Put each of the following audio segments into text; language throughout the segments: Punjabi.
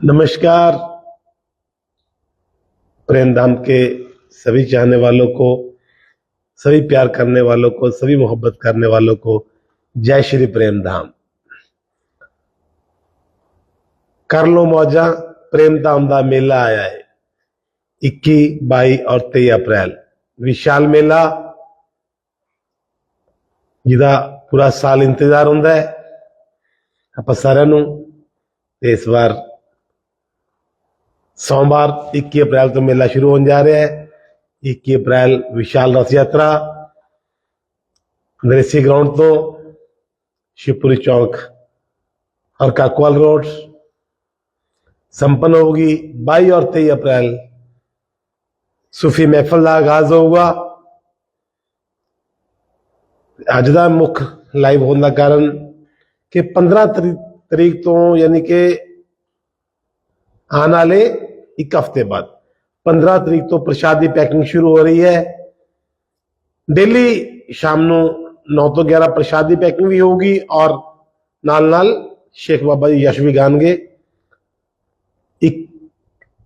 नमस्कार प्रेम धाम के सभी चाहने वालों को सभी प्यार करने वालों को सभी मोहब्बत करने वालों को जय श्री प्रेम धाम कर लो मौजा प्रेम धाम ਦਾ ਮੇਲਾ ਆਇਆ ਹੈ 21 22 ਔਰ 23 ਅਪ੍ਰੈਲ ਵਿਸ਼ਾਲ ਮੇਲਾ ਜਿਹਦਾ ਪੂਰਾ ਸਾਲ ਇੰਤਜ਼ਾਰ ਹੁੰਦਾ ਹੈ ਆਪਾਂ ਸਾਰਿਆਂ ਨੂੰ ਤੇ ਇਸ ਵਾਰ ਸੋਮਵਾਰ 21 ਅਪ੍ਰੈਲ ਤੋਂ ਮੇਲਾ ਸ਼ੁਰੂ ਹੋਣ ਜਾ ਰਿਹਾ ਹੈ 21 ਅਪ੍ਰੈਲ ਵਿਸ਼ਾਲ ਰਥ ਯਾਤਰਾ ਨਰੇਸੀ ਗਰਾਊਂਡ ਤੋਂ ਸ਼ਿਵਪੁਰੀ ਚੌਕ और काकवाल रोड संपन्न होगी 22 और 23 अप्रैल सूफी महफल का आगाज होगा ਅੱਜ ਦਾ ਮੁੱਖ ਲਾਈਵ ਹੋਣ ਦਾ ਕਾਰਨ ਕਿ 15 ਤਰੀ- ਤਰੀਕ ਤੋਂ ਯਾਨੀ ਕਿ ਆਉਣ ਵਾਲੇ ਇੱਕ ਹਫ਼ਤੇ ਬਾਅਦ। 15 ਤਰੀਕ ਤੋਂ ਪ੍ਰਸ਼ਾਦ ਦੀ ਪੈਕਿੰਗ ਸ਼ੁਰੂ ਹੋ ਰਹੀ ਹੈ। ਡੇਲੀ ਸ਼ਾਮ ਨੂੰ 9 ਤੋਂ 11 ਪ੍ਰਸ਼ਾਦ ਦੀ ਪੈਕਿੰਗ ਵੀ ਹੋਊਗੀ ਔਰ ਨਾਲ ਨਾਲ ਸ਼ੇਖ ਬਾਬਾ ਜੀ ਯਸ਼ ਵੀ ਗਾਣਗੇ। ਇੱਕ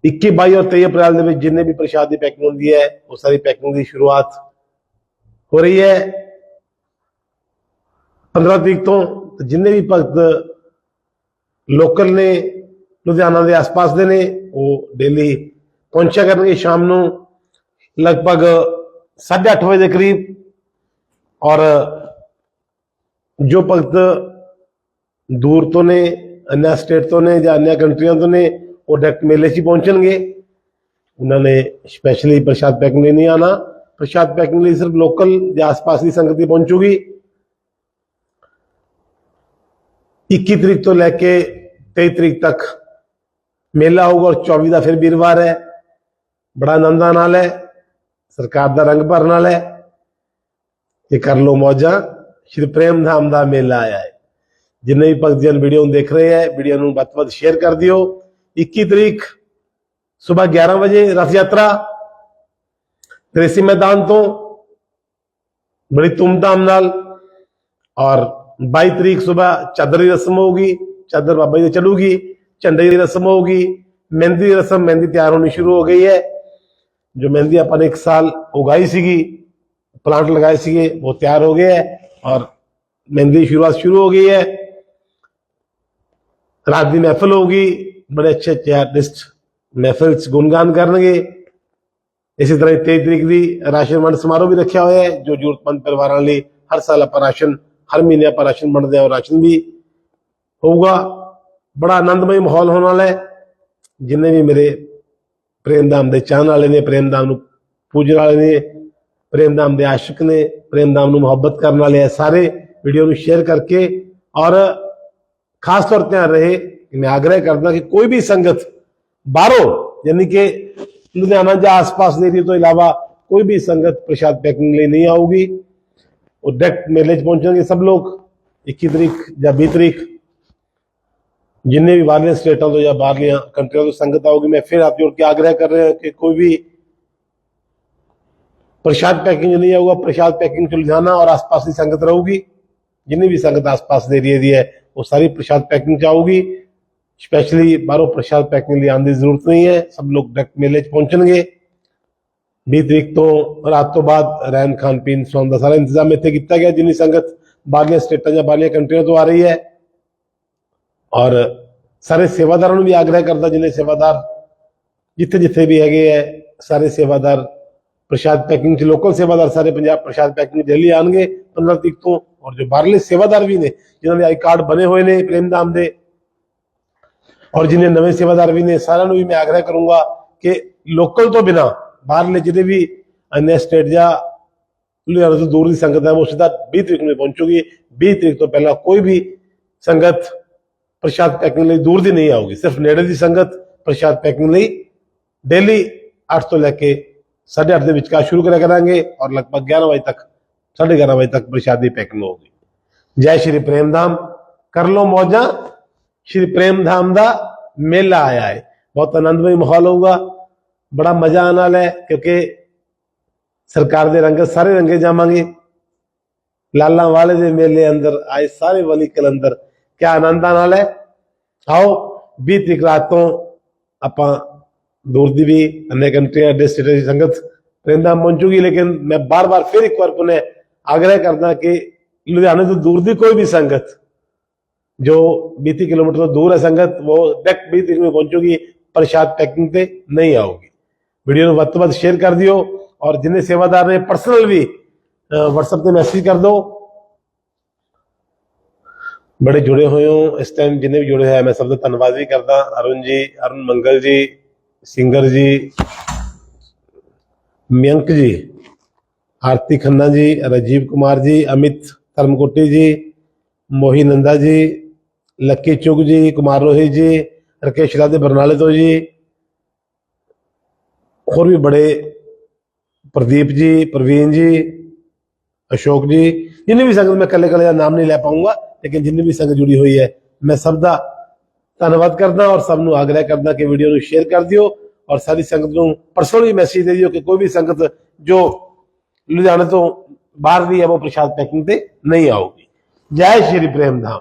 21 22 ਔਰ 23 ਅਪ੍ਰੈਲ ਦੇ ਵਿੱਚ ਜਿੰਨੇ ਵੀ ਪ੍ਰਸ਼ਾਦ ਦੀ ਪੈਕਿੰਗ ਹੁੰਦੀ ਹੈ, ਉਹ ਸਾਰੀ ਪੈਕਿੰਗ ਦੀ ਸ਼ੁਰੂਆਤ ਹੋ ਰਹੀ ਹੈ। 15 ਤਰੀਕ ਤੋਂ ਜਿੰਨੇ ਵੀ ਭਗਤ ਲੋਕਲ ਨੇ ਲੁਧਿਆਣਾ ਦੇ ਆਸ-ਪਾਸ ਦੇ ਨੇ, ਉਹ ਡੇਲੀ ਪਹੁੰਚਿਆ ਕਰਨਗੇ ਸ਼ਾਮ ਨੂੰ, ਲਗਭਗ 8:30 ਵਜੇ ਦੇ ਕਰੀਬ। ਔਰ ਜੋ ਭਗਤ ਦੂਰ ਤੋਂ ਨੇ ਅਨਿਆ ਸਟੇਟ ਤੋਂ ਨੇ ਜਾਂ ਅਨਿਆ ਕੰਟਰੀਆਂ ਤੋਂ ਨੇ, ਉਹ ਡਾਇਰੈਕਟ ਮੇਲੇ 'ਚ ਹੀ ਪਹੁੰਚਣਗੇ। ਉਹਨਾਂ ਨੇ ਸਪੈਸ਼ਲੀ ਪ੍ਰਸ਼ਾਦ ਪੈਕਿੰਗ ਲਈ ਨਹੀਂ ਆਣਾ ਪ੍ਰਸ਼ਾਦ ਪੈਕਿੰਗ ਲਈ ਸਿਰਫ ਲੋਕਲ ਜਾਂ ਆਸ-ਪਾਸ ਦੀ ਸੰਗਤ ਹੀ ਪਹੁੰਚੂਗੀ। 21 ਤਰੀਕ ਤੋਂ ਲੈ ਕੇ 23 ਤਰੀਕ ਤੱਕ ਮੇਲਾ ਹੋਊਗਾ ਔਰ 24 ਦਾ ਫਿਰ ਵੀਰਵਾਰ ਹੈ। ਬੜਾ ਆਨੰਦਾਂ ਨਾਲ ਹੈ। ਸਰਕਾਰ ਦਾ ਰੰਗ ਭਰਨ ਨਾਲ ਹੈ। ਇਹ ਕਰ ਲੋ ਮੌਜਾਂ। ਸ਼੍ਰੀ ਪ੍ਰੇਮ ਧਾਮ ਦਾ ਮੇਲਾ ਆਇਆ ਹੈ। ਜਿੰਨੇ ਵੀ ਭਗਤ ਜਨ ਵੀਡੀਓ ਨੂੰ ਦੇਖ ਰਹੇ ਹੈ ਵੀਡੀਓ ਨੂੰ ਵੱਧ ਤੋਂ ਵੱਧ ਸ਼ੇਅਰ ਕਰ ਦਿਓ। 21 ਤਰੀਕ ਸਵੇਰ 11 ਵਜੇ ਰਥ ਯਾਤਰਾ, ਤ੍ਰੇਸੀ ਮੈਦਾਨ ਤੋਂ ਬੜੀ ਧੂਮਧਾਮ ਨਾਲ ਔਰ 22 ਤਰੀਕ ਸਵੇਰ ਚਾਦਰ ਦੀ ਰਸਮ ਹੋਊਗੀ, ਚਾਦਰ ਬਾਬਾ ਜੀ ਦੀ ਚੜੂਗੀ ਝੰਡੇ ਦੀ ਰਸਮ ਹੋਊਗੀ ਮਹਿੰਦੀ ਦੀ ਰਸਮ ਮਹਿੰਦੀ ਤਿਆਰ ਹੋਣੀ ਸ਼ੁਰੂ ਹੋ ਗਈ ਹੈ ਜੋ ਮਹਿੰਦੀ ਆਪਾਂ ਨੇ ਇੱਕ ਸਾਲ ਉਗਾਈ ਸੀਗੀ ਪਲਾਂਟ ਲਗਾਏ ਸੀਗੇ ਉਹ ਤਿਆਰ ਹੋ ਗਏ ਹੈ ਔਰ ਮਹਿੰਦੀ ਦੀ ਸ਼ੁਰੂਆਤ ਸ਼ੁਰੂ ਹੋ ਗਈ ਹੈ ਰਾਤ ਦੀ ਮਹਿਫਲ ਹੋਊਗੀ ਬੜੇ ਅੱਛੇ ਅੱਛੇ ਆਰਟਿਸਟ ਮਹਿਫਲ ਚ ਗੁਣਗਾਨ ਕਰਨਗੇ ਇਸੇ ਤਰ੍ਹਾਂ ਹੀ 23 ਤਰੀਕ ਦੀ ਰਾਸ਼ਨ ਵੰਡ ਸਮਾਰੋਹ ਵੀ ਰੱਖਿਆ ਹੋਇਆ ਹੈ ਜੋ ਜ਼ਰੂਰਤਮੰਦ ਪਰਿਵਾਰਾਂ ਲਈ ਹਰ ਸਾਲ ਆਪਾਂ ਰਾਸ਼ਨ ਹਰ ਮਹੀਨੇ ਆਪਾਂ ਰਾਸ਼ਨ ਵੰਡਦੇ ਹਾਂ ਔਰ ਰਾਸ਼ਨ ਵੀ ਹੋਊਗਾ ਬੜਾ ਆਨੰਦਮਈ ਮਾਹੌਲ ਹੋਣ ਵਾਲਾ ਹੈ। ਜਿੰਨੇ ਵੀ ਮੇਰੇ ਪ੍ਰੇਮਦਾਮ ਦੇ ਚਾਹਣ ਵਾਲੇ ਨੇ ਪ੍ਰੇਮਦਾਮ ਨੂੰ ਪੂਜਣ ਵਾਲੇ ਨੇ ਪ੍ਰੇਮਦਾਮ ਦੇ ਆਸ਼ਿਕ ਨੇ ਪ੍ਰੇਮਦਾਮ ਨੂੰ ਮੁਹੱਬਤ ਕਰਨ ਵਾਲੇ ਹੈ ਸਾਰੇ, ਵੀਡੀਓ ਨੂੰ ਸ਼ੇਅਰ ਕਰਕੇ ਔਰ ਖਾਸ ਤੌਰ ਤੇ ਰਹੇ ਮੈਂ ਆਗਰਹ ਕਰਦਾ ਕਿ ਕੋਈ ਵੀ ਸੰਗਤ ਬਾਹਰੋਂ, ਯਾਨੀ ਕਿ ਲੁਧਿਆਣਾ ਜਾਂ ਆਸ-ਪਾਸ ਦੇ ਏਰੀਏ ਤੋਂ ਇਲਾਵਾ ਕੋਈ ਵੀ ਸੰਗਤ ਪ੍ਰਸ਼ਾਦ ਪੈਕਿੰਗ ਲਈ ਨਹੀਂ ਆਊਗੀ। ਉਹ ਡਾਇਰੈਕਟ ਮੇਲੇ 'ਚ ਪਹੁੰਚਣਗੇ ਸਭ ਲੋਕ। 21 ਤਰੀਕ ਜਾਂ 20 ਤਰੀਕ जिन्हें भी बारहवीं स्टेटों तो या बारहवीं कंट्रियों तो संगत आओगी, मैं फिर आप जोड़ के आग्रह कर रहे हैं कि कोई भी प्रसाद पैकिंग नहीं आऊगा प्रसाद पैकिंग से लुधियाना और आसपास की संगत रहूगी। जिन्हें भी संगत आसपास दे रही है वो सारी प्रसाद पैकिंग चाहूगी स्पेशली बारो प्रसाद पैकिंग लिए आने की ज़रूरत नहीं है। सब लोग डायरेक्ट मेले पहुँचेंगे। बीत तरीक तो रात तो बाद रैन खान पीन सुन का सारा इंतज़ाम इतने किया गया जिन्नी संगत बारिया स्टेटा या बारह कंट्रिया तो आ रही है। ਔਰ ਸਾਰੇ ਸੇਵਾਦਾਰਾਂ ਨੂੰ ਵੀ ਆਗਰਹ ਕਰਦਾ ਜਿੰਨੇ ਸੇਵਾਦਾਰ ਜਿੱਥੇ ਜਿੱਥੇ ਵੀ ਹੈਗੇ ਹੈ ਸਾਰੇ ਸੇਵਾਦਾਰ ਪ੍ਰਸ਼ਾਦ ਪੈਕਿੰਗ ਚ ਲੋਕਲ ਸੇਵਾਦਾਰ ਸਾਰੇ ਪੰਜਾਬ ਪ੍ਰਸ਼ਾਦ ਪੈਕਿੰਗ ਦਿੱਲੀ ਆਣਗੇ 15 ਤਰੀਕ ਤੋਂ, ਔਰ ਜੋ ਬਾਹਰਲੇ ਸੇਵਾਦਾਰ ਵੀ ਨੇ, ਜਿਨ੍ਹਾਂ ਦੇ ਆਈ ਕਾਰਡ ਬਣੇ ਹੋਏ ਨੇ ਪ੍ਰੇਮਦਾਮ ਦੇ, ਔਰ ਜਿਨੇ ਨਵੇਂ ਸੇਵਾਦਾਰ ਵੀ ਨੇ, ਸਾਰਿਆਂ ਨੂੰ ਵੀ ਮੈਂ ਆਗਰਹ ਕਰੂੰਗਾ ਕਿ ਲੋਕਲ ਤੋਂ ਬਿਨਾ ਬਾਹਰਲੇ ਜਿਹੜੇ ਵੀ ਅન્ય ਸਟੇਟ ਜਾਂ ਲੁਧਿਆਣਾ ਤੋਂ ਦੂਰ ਦੀ ਸੰਗਤ ਹੈ, ਉਹ ਸਿੱਧਾ 20 ਤਰੀਕ ਨੂੰ ਪਹੁੰਚੂਗੀ। 20 ਤਰੀਕ ਤੋਂ ਪਹਿਲਾਂ ਕੋਈ ਵੀ ਸੰਗਤ ਪ੍ਰਸ਼ਾਦ ਪੈਕਿੰਗ ਲਈ ਦੂਰ ਦੀ ਨਹੀਂ ਆਊਗੀ। ਸਿਰਫ ਨੇੜੇ ਦੀ ਸੰਗਤ ਪ੍ਰਸ਼ਾਦ ਪੈਕਿੰਗ ਲਈ ਡੇਲੀ 8 ਤੋਂ ਲੈ ਕੇ 8:30 ਦੇ ਵਿਚਕਾਰ ਸ਼ੁਰੂ ਕਰਿਆ ਕਰਾਂਗੇ ਔਰ ਲਗਭਗ 11 ਵਜੇ ਤੱਕ 11:30 ਵਜੇ ਤੱਕ ਪ੍ਰਸ਼ਾਦ ਦੀ ਪੈਕਿੰਗ ਹੋਊਗੀ। ਜੈ ਸ਼੍ਰੀ ਪ੍ਰੇਮਧਾਮ ਕਰ ਲੋ ਮੌਜਾਂ। ਸ਼੍ਰੀ ਪ੍ਰੇਮਧਾਮ ਦਾ ਮੇਲਾ ਆਇਆ ਹੈ। ਬਹੁਤ ਆਨੰਦਮਈ ਮਾਹੌਲ ਹੋਊਗਾ। ਬੜਾ ਮਜ਼ਾ ਆਉਣ ਵਾਲਾ ਹੈ ਕਿਉਂਕਿ ਸਰਕਾਰ ਦੇ ਰੰਗ ਸਾਰੇ ਰੰਗੇ ਜਾਵਾਂਗੇ। ਲਾਲਾਂ ਵਾਲੇ ਦੇ ਮੇਲੇ ਅੰਦਰ ਆਏ ਸਾਰੇ ਵਲੀ ਕਲੰਦਰ ਕਿਆ ਆਨੰਦ ਆਉਣ ਵਾਲਾ ਹੈ ਆਓ 20 ਤਰੀਕ ਰਾਤ ਤੋਂ ਆਪਾਂ ਦੂਰ ਦੀ ਵੀ अन्य ਕੰਟਰੀਆਂ ਦੇ ਸਟੇਟ ਦੀ ਸੰਗਤ ਪ੍ਰੇਮਧਾਮ ਪਹੁੰਚੂਗੀ ਲੇਕਿਨ ਮੈਂ ਬਾਰ-ਬਾਰ ਫਿਰ ਇੱਕ ਵਾਰ ਪੁਨੇ ਆਗ੍ਰਹ ਕਰਦਾ ਕਿ ਲੁਧਿਆਣੇ ਤੋਂ ਦੂਰ ਦੀ ਕੋਈ ਵੀ ਸੰਗਤ ਜੋ 20 ਕਿਲੋਮੀਟਰ ਤੋਂ ਦੂਰ ਹੈ ਸੰਗਤ ਉਹ ਡਾਇਰੈਕਟ 20 ਤਰੀਕ ਨੂੰ ਪਹੁੰਚੂਗੀ ਪ੍ਰਸ਼ਾਦ ਪੈਕਿੰਗ ਤੇ ਨਹੀਂ ਆਊਗੀ ਵੀਡੀਓ ਨੂੰ ਵੱਧ ਤੋਂ ਵੱਧ ਸ਼ੇਅਰ ਕਰ ਦਿਓ ਔਰ ਜਿੰਨੇ ਸੇਵਾਦਾਰ ਨੇ ਪਰਸਨਲ ਵੀ WhatsApp ਤੇ ਮੈਸੇਜ ਕਰ ਦਿਓ ਬੜੇ ਜੁੜੇ ਹੋਏ ਹੋ। ਇਸ ਟਾਈਮ ਜਿੰਨੇ ਵੀ ਜੁੜੇ ਹੋਏ ਮੈਂ ਸਭ ਦਾ ਧੰਨਵਾਦ ਵੀ ਕਰਦਾ। ਅਰੁਣ ਜੀ, ਅਰੁਣ ਮੰਗਲ ਜੀ, ਸਿੰਗਰ ਜੀ ਮਿਯੰਕ ਜੀ, ਆਰਤੀ ਖੰਨਾ ਜੀ, ਰਾਜੀਵ ਕੁਮਾਰ ਜੀ, ਅਮਿਤ ਧਰਮਕੋਟੀ ਜੀ, ਮੋਹੀ ਨੰਦਾ ਜੀ, ਲੱਕੀ ਚੁਗ ਜੀ, ਕੁਮਾਰ ਰੋਹੀ ਜੀ, ਰਕੇਸ਼ ਰਾਦੇ ਬਰਨਾਲੇ ਤੋਂ ਜੀ, ਹੋਰ ਵੀ ਬੜੇ ਪ੍ਰਦੀਪ ਜੀ, ਪ੍ਰਵੀਨ ਜੀ, ਅਸ਼ੋਕ ਜੀ ਜਿੰਨੀ ਵੀ ਸੰਗਤ ਮੈਂ ਕੱਲੇ ਕੱਲੇ ਦਾ ਨਾਮ ਨਹੀਂ ਲੈ ਪਾਉਂਗਾ ਲੇਕਿਨ ਜਿੰਨੀ ਵੀ ਸੰਗਤ ਜੁੜੀ ਹੋਈ ਹੈ, ਮੈਂ ਸਭ ਦਾ ਧੰਨਵਾਦ ਕਰਦਾ ਔਰ ਸਭ ਨੂੰ ਆਗ੍ਰਹ ਕਰਦਾ ਕਿ ਵੀਡੀਓ ਨੂੰ ਸ਼ੇਅਰ ਕਰ ਦਿਓ ਔਰ ਸਾਰੀ ਸੰਗਤ ਨੂੰ ਪਰਸਨਲੀ ਮੈਸੇਜ ਦੇ ਦਿਓ ਕਿ ਕੋਈ ਵੀ ਸੰਗਤ ਜੋ ਲੁਧਿਆਣੇ ਤੋਂ ਬਾਹਰ ਦੀ ਹੈ, ਉਹ ਪ੍ਰਸ਼ਾਦ ਪੈਕਿੰਗ ਤੇ ਨਹੀਂ ਆਊਗੀ। ਜੈ ਸ਼੍ਰੀ ਪ੍ਰੇਮ ਧਾਮ।